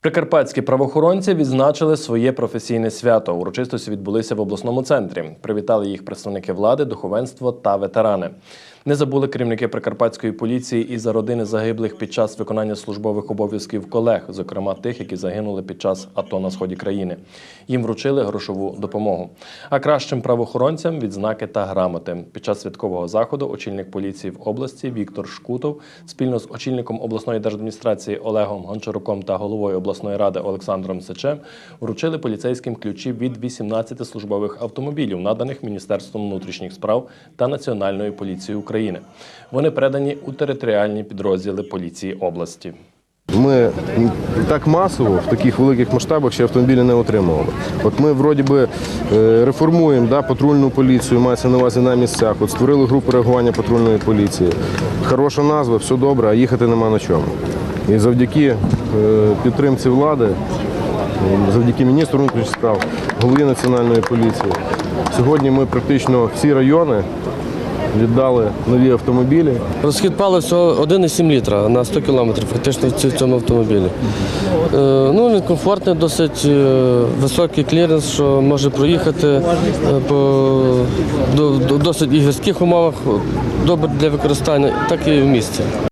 Прикарпатські правоохоронці відзначили своє професійне свято. Урочистості відбулися в обласному центрі. Привітали їх представники влади, духовенство та ветерани. Не забули керівники прикарпатської поліції і за родини загиблих під час виконання службових обов'язків колег, зокрема тих, які загинули під час АТО на сході країни. Їм вручили грошову допомогу. А кращим правоохоронцям відзнаки та грамоти. Під час святкового заходу очільник поліції в області Віктор Шкутов спільно з очільником обласної держадміністрації Олегом Гончаруком та головою обласної ради Олександром Сичем вручили поліцейським ключі від 18 службових автомобілів, наданих Міністерством внутрішніх справ та Національною поліцією України. Вони передані у територіальні підрозділи поліції області. Ми так масово в таких великих масштабах ще автомобілі не отримували. От ми вроді би е, реформуємо да, патрульну поліцію, мається на увазі на місцях. От створили групу реагування патрульної поліції. Хороша назва, все добре, а їхати нема на чому. І завдяки е, підтримці влади, завдяки міністру внутрішніх справ, голові національної поліції. Сьогодні ми практично всі райони віддали нові автомобілі. Розхід палив всього 1,7 літра на 100 кілометрів, фактично в цьому автомобілі. Е, ну, він комфортний, досить е, високий кліренс, що може проїхати е, по до, до- досить і гірських умовах, добре для використання, так і в місті.